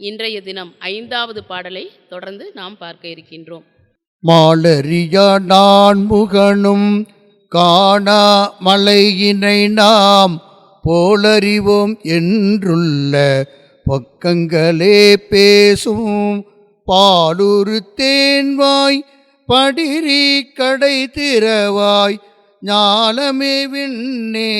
இன்றைய தினம் ஐந்தாவது பாடலை தொடர்ந்து நாம் பார்க்க இருக்கின்றோம். மாலரியா நான் முகனும் காணா மலையினை நாம் போலறிவோம் என்றுள்ள பக்கங்களே பேசும் பாலுரு தேன்வாய் படிரி கடை திறவாய் ஞாலமே விண்ணே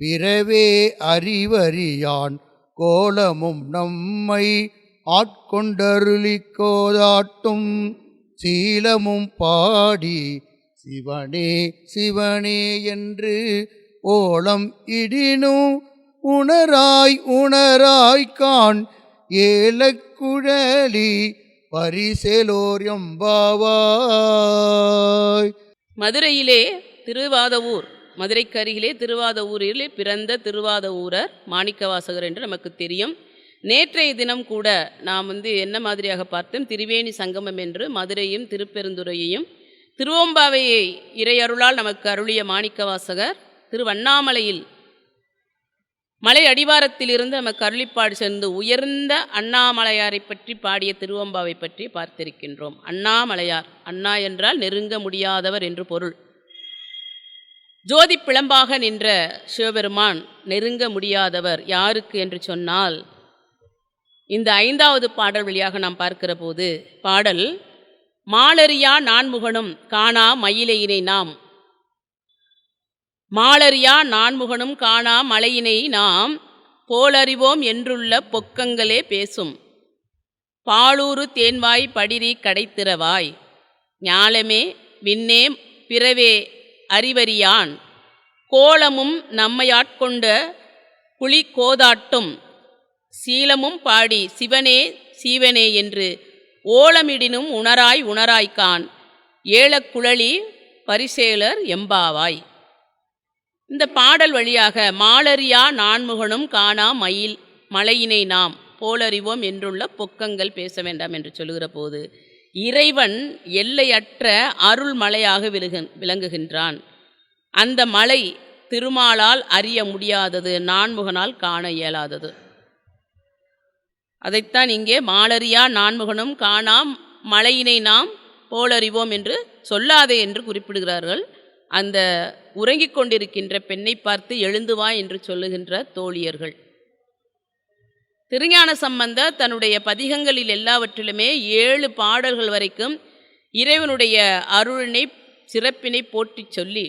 பிறவே அறிவறியான் கோலமும் நம்மை ஆட்கொண்டருளிக்கோதாட்டும். சீலமும் பாடி சிவனே சிவனே என்று ஓலம் இடினும் உணராய் உணராய்கான் ஏலக்குழலி பரிசெலோர் எம்பாவாய். மதுரையிலே திருவாதவூர் மதுரைக்கு அருகிலே திருவாத ஊரிலே பிறந்த திருவாத ஊரர் மாணிக்கவாசகர் என்று நமக்கு தெரியும். நேற்றைய தினம் கூட நாம் வந்து என்ன மாதிரியாக பார்த்தோம்? திரிவேணி சங்கமம் என்று மதுரையும் திருப்பெருந்துறையையும் திருவோம்பாவையை இறையருளால் நமக்கு அருளிய மாணிக்கவாசகர் திருவண்ணாமலையில் மலை அடிவாரத்திலிருந்து நமக்கு அருளிப்பாடு சேர்ந்து உயர்ந்த அண்ணாமலையாரை பற்றி பாடிய திருவம்பாவை பற்றி பார்த்திருக்கின்றோம். அண்ணாமலையார் அண்ணா என்றால் நெருங்க முடியாதவர் என்று பொருள். ஜோதி பிளம்பாக நின்ற சிவபெருமான் நெருங்க முடியாதவர் யாருக்கு என்று சொன்னால் இந்த ஐந்தாவது பாடல் வழியாக நாம் பார்க்கிற போது பாடல் மாலரியா நான்முகனும் காணா மயிலையினை நாம். மாலரியா நான்முகனும் காணா மலையினை நாம். போலறிவோம் என்றுள்ள பொக்கங்களே பேசும். பாலூரு தேன்வாய் படிரி கடைத்திறவாய் ஞாலமே விண்ணே பிறவே அறிவறியான். கோலமும் நம்மையாட்கொண்ட புலி கோதாட்டும் சீலமும் பாடி சிவனே சீவனே என்று ஓலமிடினும் உணராய் உணராய்கான். ஏலக்குழலி பரிசேலர் எம்பாவாய். இந்த பாடல் வழியாக மாலரியா நான்முகனும் காணா மயில் மலையினை நாம் போலறிவோம் என்றுள்ள பொக்கங்கள் பேச வேண்டாம் என்று சொல்லுகிற போது இறைவன் எல்லையற்ற அருள் மலையாக விலகு விளங்குகின்றான். அந்த மலை திருமாலால் அறிய முடியாதது நான்முகனால் காண இயலாதது. அதைத்தான் இங்கே மாலறியா நான்முகனும் காணாம் மலையினை நாம் போலறிவோம் என்று சொல்லாதே என்று குறிப்பிடுகிறார்கள். அந்த உறங்கிக் கொண்டிருக்கின்ற பெண்ணை பார்த்து எழுந்து வா என்று சொல்லுகின்ற தோழியர்கள். திருஞான சம்பந்த தன்னுடைய பதிகங்களில் எல்லாவற்றிலுமே ஏழு பாடல்கள் வரைக்கும் இறைவனுடைய அருளினை சிறப்பினை போற்றி சொல்லி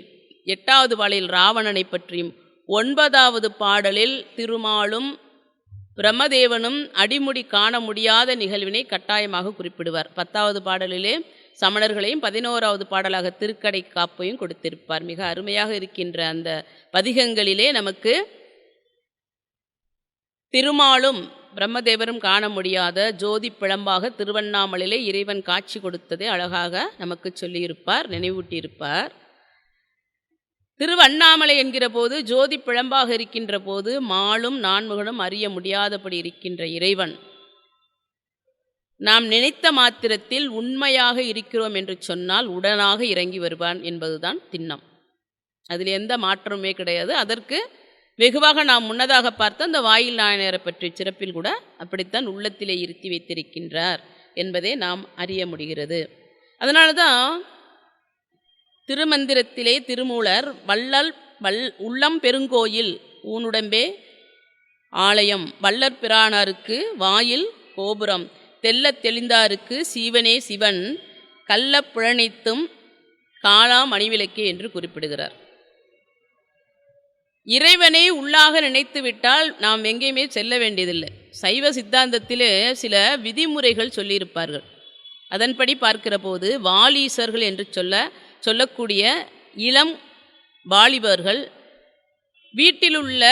எட்டாவது பாடலில் ராவணனை பற்றியும் ஒன்பதாவது பாடலில் திருமாலும் பிரம்மதேவனும் அடிமுடி காண முடியாத நிகழ்வினை கட்டாயமாக குறிப்பிடுவார். பத்தாவது பாடலிலே சமணர்களையும் பதினோராவது பாடலாக திருக்கடை காப்பையும் கொடுத்திருப்பார். மிக அருமையாக இருக்கின்ற அந்த பதிகங்களிலே நமக்கு திருமாலும் பிரம்மதேவரும் காண முடியாத ஜோதி பிழம்பாக திருவண்ணாமலையிலே இறைவன் காட்சி கொடுத்ததை அழகாக நமக்கு சொல்லியிருப்பார் நினைவூட்டியிருப்பார். திருவண்ணாமலை என்கிற போது ஜோதி பிழம்பாக இருக்கின்ற போது மாளும் நான்முகனும் அறிய முடியாதபடி இருக்கின்ற இறைவன். நாம் நினைத்த மாத்திரத்தில் உண்மையாக இருக்கிறோம் என்று சொன்னால் உடனாக இறங்கி வருவான் என்பதுதான் திண்ணம். அதில் எந்த மாற்றமுமே கிடையாது. அதற்கு வெகுவாக நாம் முன்னதாக பார்த்த அந்த வாயில் நாயனரை பற்றிய சிறப்பில் கூட அப்படித்தான் உள்ளத்திலே இருத்தி வைத்திருக்கின்றார் என்பதை நாம் அறிய முடிகிறது. அதனால தான் திருமந்திரத்திலே திருமூலர் வள்ளல் வல் உள்ளம் பெருங்கோயில் ஊனுடம்பே ஆலயம் வள்ளற் பிரானாருக்கு வாயில் கோபுரம் தெள்ளத் தெளிந்தாருக்கு சீவனே சிவன் கள்ள புழனைத்தும் காளாம் அணிவிளக்கே என்று குறிப்பிடுகிறார். இறைவனை உள்ளாக நினைத்து விட்டால் நாம் எங்கேயுமே செல்ல வேண்டியதில்லை. சைவ சித்தாந்தத்திலே சில விதிமுறைகள் சொல்லியிருப்பார்கள். அதன்படி பார்க்கிற போது வாலீசர்கள் என்று சொல்ல சொல்லக்கூடிய இளம் வாலிபர்கள் வீட்டிலுள்ள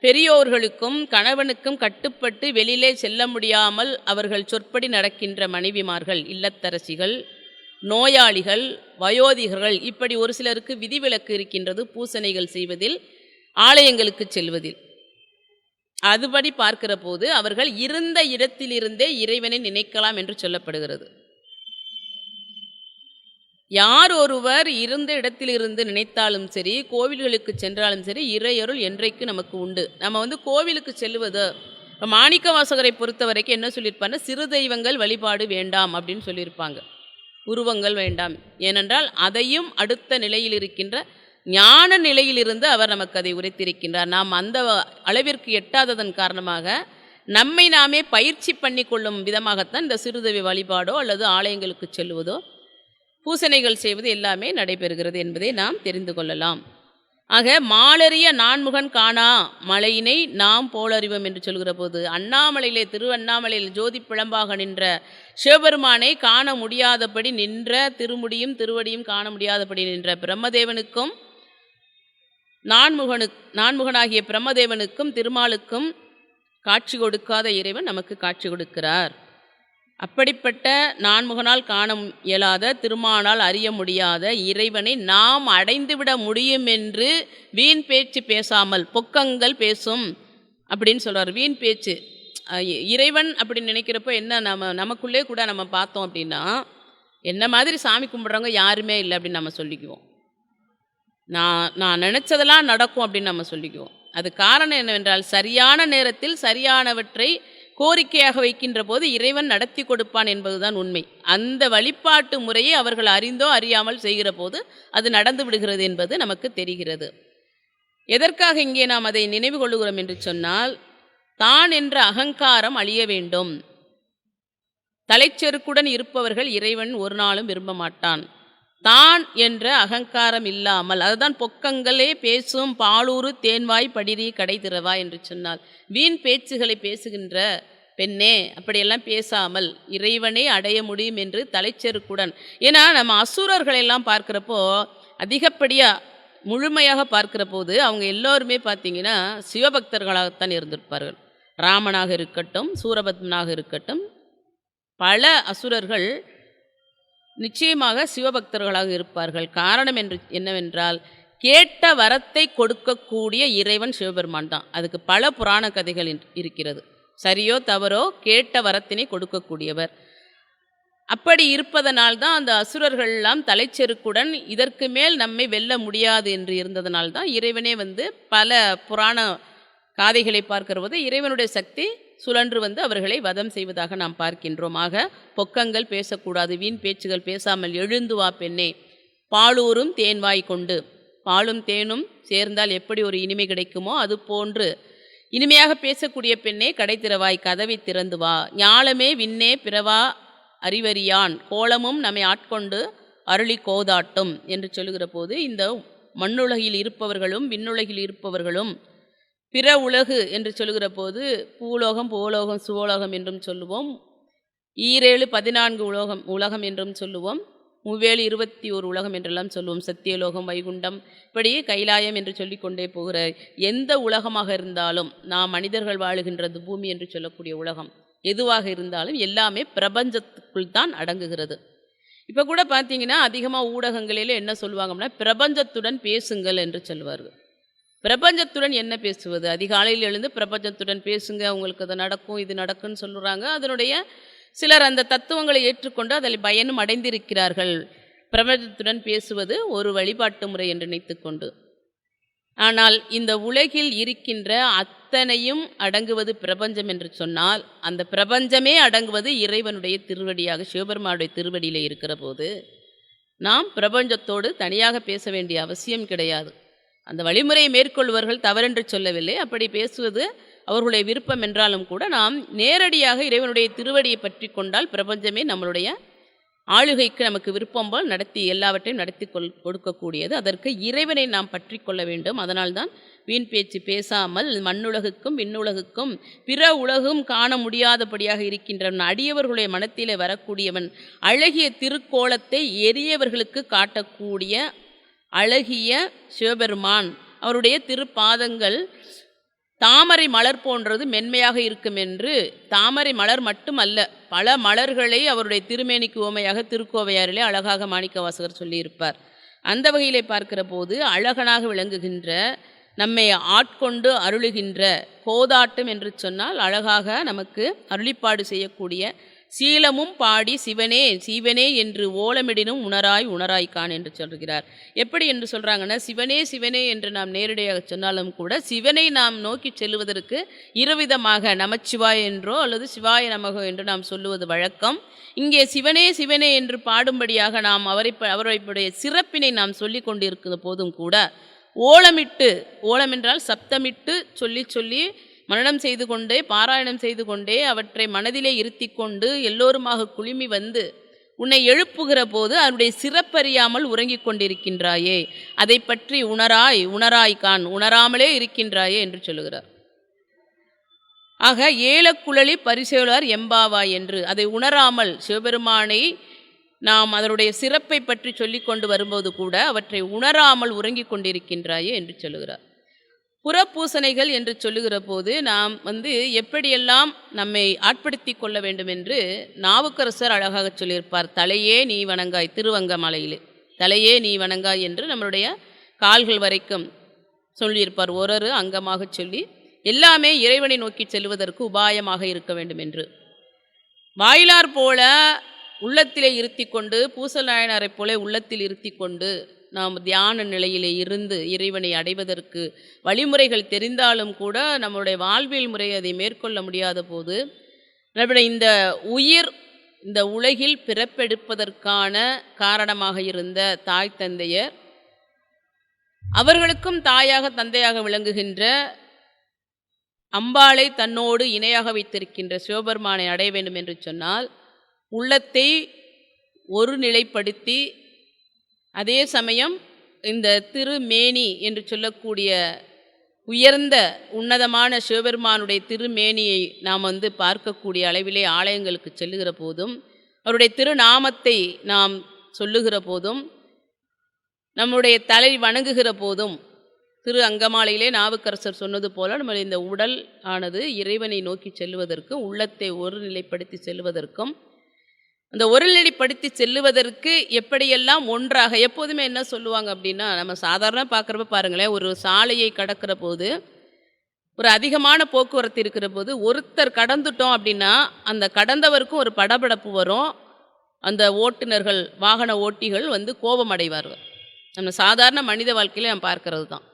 பெரியோர்களுக்கும் கணவனுக்கும் கட்டுப்பட்டு வெளியிலே செல்ல முடியாமல் அவர்கள் சொற்படி நடக்கின்ற மனைவிமார்கள் இல்லத்தரசிகள் நோயாளிகள் வயோதிகர்கள் இப்படி ஒரு சிலருக்கு விதிவிலக்கு இருக்கின்றது பூசணைகள் செய்வதில் ஆலயங்களுக்கு செல்வதில். அதுபடி பார்க்கிற போது அவர்கள் இருந்த இடத்திலிருந்தே இறைவனை நினைக்கலாம் என்று சொல்லப்படுகிறது. யார் ஒருவர் இருந்த இடத்திலிருந்து நினைத்தாலும் சரி கோவில்களுக்கு சென்றாலும் சரி இறையருள் என்றைக்கு நமக்கு உண்டு. நம்ம வந்து கோவிலுக்கு செல்வது இப்போ மாணிக்க வாசகரை பொறுத்த வரைக்கும் என்ன சொல்லியிருப்பாருன்னா சிறு தெய்வங்கள் வழிபாடு வேண்டாம் அப்படின்னு சொல்லியிருப்பாங்க. உருவங்கள் வேண்டாம். ஏனென்றால் அதையும் அடுத்த நிலையில் இருக்கின்ற ஞான நிலையிலிருந்து அவர் நமக்கு அதை உரைத்திருக்கின்றார். நாம் அந்த அளவிற்கு எட்டாததன் காரணமாக நம்மை நாமே பயிற்சி பண்ணி கொள்ளும் விதமாகத்தான் இந்த சிறுதவி வழிபாடோ அல்லது ஆலயங்களுக்கு செல்வதோ பூசணைகள் செய்வது எல்லாமே நடைபெறுகிறது என்பதை நாம் தெரிந்து கொள்ளலாம். ஆக மாலறிய நான்முகன் காணா மலையினை நாம் போலறிவோம் என்று சொல்கிற போது அண்ணாமலையிலே திருவண்ணாமலையில் ஜோதி பிழம்பாக நின்ற சிவபெருமானை காண முடியாதபடி நின்ற திருமுடியும் திருவடியும் காண முடியாதபடி நின்ற பிரம்மதேவனுக்கும் நான்முகனு நான்முகனாகிய பிரம்மதேவனுக்கும் திருமாலுக்கும் காட்சி கொடுக்காத இறைவன் நமக்கு காட்சி கொடுக்கிறார். அப்படிப்பட்ட நான்முகனால் காண இயலாத திருமானால் அறிய முடியாத இறைவனை நாம் அடைந்துவிட முடியும் என்று வீண் பேச்சு பேசாமல் பொக்கங்கள் பேசும் அப்படின்னு சொல்கிறார் வீண் பேச்சு. இ- இறைவன் அப்படின்னு நினைக்கிறப்போ என்ன நம்ம நமக்குள்ளே கூட நம்ம பார்த்தோம் அப்படின்னா என்ன மாதிரி சாமி கும்பிட்றவங்க யாருமே இல்லை அப்படின்னு நம்ம சொல்லிக்குவோம். நான் நான் நினச்சதெல்லாம் நடக்கும் அப்படின்னு நம்ம சொல்லிக்குவோம். அது காரணம் என்னவென்றால் சரியான நேரத்தில் சரியானவற்றை கோரிக்கையாக வைக்கின்ற போது இறைவன் நடத்தி கொடுப்பான் என்பதுதான் உண்மை. அந்த வழிபாட்டு முறையை அவர்கள் அறிந்தோ அறியாமல் செய்கிற போது அது நடந்து விடுகிறது என்பது நமக்கு தெரிகிறது. எதற்காக இங்கே நாம் அதை நினைவு கொள்ளுகிறோம் என்று சொன்னால் தான் என்ற அகங்காரம் அழிய வேண்டும். தலைச்செருக்குடன் இருப்பவர்கள் இறைவன் ஒரு நாளும் விரும்ப மாட்டான். தான் என்ற அகங்காரம் இல்லாமல் அதுதான் பொக்கங்களே பேசும் பாலூரு தேன்வாய் படிரி கடை திறவா என்று சொன்னால் வீண் பேச்சுகளை பேசுகின்ற பெண்ணே அப்படியெல்லாம் பேசாமல் இறைவனை அடைய முடியும் என்று தலைச்செருக்குடன். ஏன்னா நம்ம அசுரர்களை எல்லாம் பார்க்குறப்போ அதிகப்படியாக முழுமையாக பார்க்குற போது அவங்க எல்லோருமே பார்த்தீங்கன்னா சிவபக்தர்களாகத்தான் இருந்திருப்பார்கள். ராமனாக இருக்கட்டும் சூரபத்மனாக இருக்கட்டும் பல அசுரர்கள் நிச்சயமாக சிவபக்தர்களாக இருப்பார்கள். காரணம் என்று என்னவென்றால் கேட்ட வரத்தை கொடுக்கக்கூடிய இறைவன் சிவபெருமான் தான். அதுக்கு பல புராண கதைகள் இருக்கிறது. சரியோ தவறோ கேட்ட வரத்தினை கொடுக்கக்கூடியவர். அப்படி இருப்பதனால் தான் அந்த அசுரர்கள்லாம் தலைச்செருக்குடன் இதற்கு மேல் நம்மை வெல்ல முடியாது என்று இருந்ததனால் தான் இறைவனே வந்து பல புராண காதைகளை பார்க்கிற போது இறைவனுடைய சக்தி சுழன்று வந்து அவர்களை வதம் செய்வதாக நாம் பார்க்கின்றோம் ஆக பொக்கங்கள் பேசக்கூடாது வீண் பேச்சுகள் பேசாமல் எழுந்து வா பெண்ணே. பாலூரும் தேன்வாய் கொண்டு. பாலும் தேனும் சேர்ந்தால் எப்படி ஒரு இனிமை கிடைக்குமோ அது போன்று. இனிமையாக பேசக்கூடிய பெண்ணே கடை திறவாய் கதவை திறந்து வா. ஞாலமே விண்ணே பிறவா அறிவறியான். கோலமும் நம்மை ஆட்கொண்டு அருளி கோதாட்டும் என்று சொல்லுகிற போது இந்த மண்ணுலகில் இருப்பவர்களும் விண்ணுலகில் இருப்பவர்களும் பிற உலகு என்று சொல்லுகிற போது பூலோகம் பூலோகம் சுவோலோகம் என்றும் சொல்லுவோம். ஈரேழு பதினான்கு உலோகம் உலகம் என்றும் சொல்லுவோம். மூவேழு இருபத்தி ஒரு உலகம் என்றெல்லாம் சொல்லுவோம். சத்தியலோகம் வைகுண்டம் இப்படி கைலாயம் என்று சொல்லிக்கொண்டே போகிற எந்த உலகமாக இருந்தாலும் நாம் மனிதர்கள் வாழுகின்றது பூமி என்று சொல்லக்கூடிய உலகம். எதுவாக இருந்தாலும் எல்லாமே பிரபஞ்சத்துக்குள் தான் அடங்குகிறது. இப்போ கூட பார்த்தீங்கன்னா அதிகமாக ஊடகங்களில் என்ன சொல்லுவாங்கன்னா பிரபஞ்சத்துடன் பேசுங்கள் என்று சொல்லுவார்கள் பிரபஞ்சத்துடன் என்ன பேசுவது? அதிகாலையில் எழுந்து பிரபஞ்சத்துடன் பேசுங்க உங்களுக்கு அது நடக்கும் இது நடக்கும்னு சொல்லுறாங்க. அதனுடைய சிலர் அந்த தத்துவங்களை ஏற்றுக்கொண்டு அதில் பயனும் அடைந்திருக்கிறார்கள். பிரபஞ்சத்துடன் பேசுவது ஒரு வழிபாட்டு முறை என்று நினைத்துக்கொண்டு. ஆனால் இந்த உலகில் இருக்கின்ற அத்தனையும் அடங்குவது பிரபஞ்சம் என்று சொன்னால் அந்த பிரபஞ்சமே அடங்குவது இறைவனுடைய திருவடியாக சிவபெருமானுடைய திருவடியில் இருக்கிற போது நாம் பிரபஞ்சத்தோடு தனியாக பேச வேண்டிய அவசியம் கிடையாது. அந்த வழிமுறையை மேற்கொள்வர்கள் தவறென்று சொல்லவில்லை. அப்படி பேசுவது அவர்களுடைய விருப்பம் என்றாலும் கூட நாம் நேரடியாக இறைவனுடைய திருவடியை பற்றி கொண்டால் பிரபஞ்சமே நம்மளுடைய ஆளுகைக்கு நமக்கு விருப்பம் போல் நடத்தி எல்லாவற்றையும் நடத்தி கொள் கொடுக்கக்கூடியது. அதற்கு இறைவனை நாம் பற்றி கொள்ள வேண்டும். அதனால்தான் வீண் பேச்சு பேசாமல் மண்ணுலகுக்கும் விண்ணுலகுக்கும் பிற உலகும் காண முடியாதபடியாக இருக்கின்றவன் அடியவர்களுடைய மனத்திலே வரக்கூடியவன் அழகிய திருக்கோலத்தை எரியவர்களுக்கு காட்டக்கூடிய அழகிய சிவபெருமான். அவருடைய திருப்பாதங்கள் தாமரை மலர் போன்றது மென்மையாக இருக்கும் என்று தாமரை மலர் மட்டுமல்ல பல மலர்களை அவருடைய திருமேனிக்கு உவமையாக திருக்கோவையாரிலே அழகாக மாணிக்க வாசகர் சொல்லியிருப்பார். அந்த வகையிலே பார்க்கிற போது அழகனாக விளங்குகின்ற நம்மை ஆட்கொண்டு அருளுகின்ற கோதாட்டம் என்று சொன்னால் அழகாக நமக்கு அருளிப்பாடு செய்யக்கூடிய சீலமும் பாடி சிவனே சிவனே என்று ஓலமிடினும் உணராய் உணராய் கான் என்று சொல்கிறார். எப்படி என்று சொல்கிறாங்கன்னா சிவனே சிவனே என்று நாம் நேரடியாக சொன்னாலும் கூட சிவனை நாம் நோக்கி செல்வதற்கு இருவிதமாக நமச்சிவாய் என்றோ அல்லது சிவாய நமகோ என்று நாம் சொல்லுவது வழக்கம். இங்கே சிவனே சிவனே என்று பாடும்படியாக நாம் அவரை அவருடைய சிறப்பினை நாம் சொல்லி கொண்டிருக்கிற போதும் கூட ஓலமிட்டு ஓலம் என்றால் சப்தமிட்டு சொல்லி சொல்லி மரணம் செய்து கொண்டே பாராயணம் செய்து கொண்டே அவற்றை மனதிலே இருத்தி கொண்டு எல்லோருமாக குழுமி வந்து உன்னை எழுப்புகிற போது அவருடைய சிறப்பறியாமல் உறங்கிக் கொண்டிருக்கின்றாயே. அதை பற்றி உணராய் உணராய் கான் உணராமலே இருக்கின்றாயே என்று சொல்லுகிறார். ஆக ஏலக்குழலி பரிசேலார் எம்பாவாய் என்று அதை உணராமல் சிவபெருமானை நாம் அதனுடைய சிறப்பை பற்றி சொல்லிக்கொண்டு வரும்போது கூட அவற்றை உணராமல் உறங்கிக் கொண்டிருக்கின்றாயே என்று சொல்லுகிறார். புறப்பூசனைகள் என்று சொல்லுகிற போது நாம் வந்து எப்படியெல்லாம் நம்மை ஆட்படுத்தி கொள்ள வேண்டும் என்று நாவுக்கரசர் அழகாக சொல்லியிருப்பார். தலையே நீ வணங்காய் திருவங்கமலையிலே தலையே நீ வணங்காய் என்று நம்மளுடைய கால்கள் வரைக்கும் சொல்லியிருப்பார். ஒரு அங்கமாக சொல்லி எல்லாமே இறைவனை நோக்கி செல்வதற்கு உபாயமாக இருக்க வேண்டும் என்று வாயிலார் போல உள்ளத்திலே இருத்தி கொண்டு பூசல் நாயனாரைப் போல உள்ளத்தில் இருத்தி கொண்டு நாம் தியான நிலையிலே இருந்து இறைவனை அடைவதற்கு வழிமுறைகள் தெரிந்தாலும் கூட நம்மளுடைய வாழ்வியல் முறை அதை மேற்கொள்ள முடியாத போது நம்முடைய இந்த உயிர் இந்த உலகில் பிறப்பெடுப்பதற்கான காரணமாக இருந்த தாய் தந்தையர் அவர்களுக்கும் தாயாக தந்தையாக விளங்குகின்ற அம்பாளை தன்னோடு இணையாக வைத்திருக்கின்ற சிவபெருமானை அடைய வேண்டும் என்று சொன்னால் உள்ளத்தை ஒரு நிலைப்படுத்தி அதே சமயம் இந்த திருமேனி என்று சொல்லக்கூடிய உயர்ந்த உன்னதமான சிவபெருமானுடைய திருமேனியை நாம் வந்து பார்க்கக்கூடிய அளவிலே ஆலயங்களுக்கு செல்லுகிற போதும் அவருடைய திருநாமத்தை நாம் சொல்லுகிற போதும் நம்முடைய தலை வணங்குகிற போதும் திரு அங்கமாலையிலே நாவுக்கரசர் சொன்னது போல நம்ம இந்த உடல் ஆனது இறைவனை நோக்கி செல்வதற்கும் உள்ளத்தை ஒருநிலைப்படுத்தி செல்வதற்கும் அந்த ஒருநிலைப்படுத்தி செல்லுவதற்கு எப்படியெல்லாம் ஒன்றாக எப்போதுமே என்ன சொல்லுவாங்க அப்படின்னா நம்ம சாதாரண பார்க்குறப்ப பாருங்களேன் ஒரு சாலையை கடக்கிற போது ஒரு அதிகமான போக்குவரத்து இருக்கிற போது ஒருத்தர் கடந்துட்டோம் அப்படின்னா அந்த கடந்தவருக்கும் ஒரு படபடப்பு வரும். அந்த ஓட்டுநர்கள் வாகன ஓட்டிகள் வந்து கோபம் அடைவார்கள். நம்ம சாதாரண மனித வாழ்க்கையில் நம்ம பார்க்கறது தான்.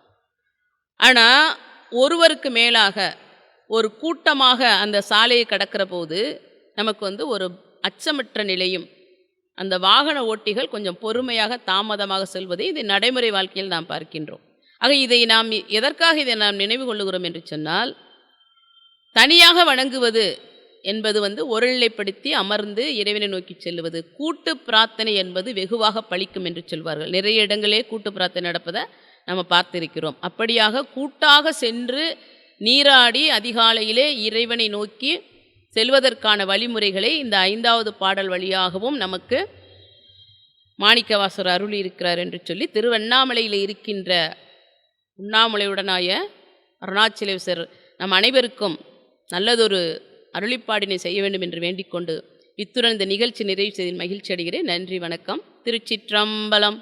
ஆனால் ஒருவருக்கு மேலாக ஒரு கூட்டமாக அந்த சாலையை கடக்கிற போது நமக்கு வந்து ஒரு அச்சமற்ற நிலையும். அந்த வாகன ஓட்டிகள் கொஞ்சம் பொறுமையாக தாமதமாக செல்வதை இதை நடைமுறை வாழ்க்கையில் நாம் பார்க்கின்றோம். ஆக இதை நாம் எதற்காக இதை நாம் நினைவு கொள்ளுகிறோம் என்று சொன்னால் தனியாக வணங்குவது என்பது வந்து ஒருநிலைப்படுத்தி அமர்ந்து இறைவனை நோக்கி செல்லுவது கூட்டு பிரார்த்தனை என்பது வெகுவாக பழிக்கும் என்று சொல்வார்கள். நிறைய இடங்களே கூட்டு பிரார்த்தனை நடப்பதை நம்ம பார்த்திருக்கிறோம். அப்படியாக கூட்டாக சென்று நீராடி அதிகாலையிலே இறைவனை நோக்கி செல்வதற்கான வழிமுறைகளை இந்த ஐந்தாவது பாடல் வழியாகவும் நமக்கு மாணிக்கவாசர் அருள் இருக்கிறார் என்று சொல்லி திருவண்ணாமலையில் இருக்கின்ற உண்ணாமலையுடனாய அருணாச்சலேஸ்வர் நம் அனைவருக்கும் நல்லதொரு அருளிப்பாடினை செய்ய வேண்டும் என்று வேண்டிக்கொண்டு இத்துடன் இந்த நிகழ்ச்சி நிறைவு செய்தில் மகிழ்ச்சி அடைகிறேன். நன்றி வணக்கம். திருச்சிற்றம்பலம்.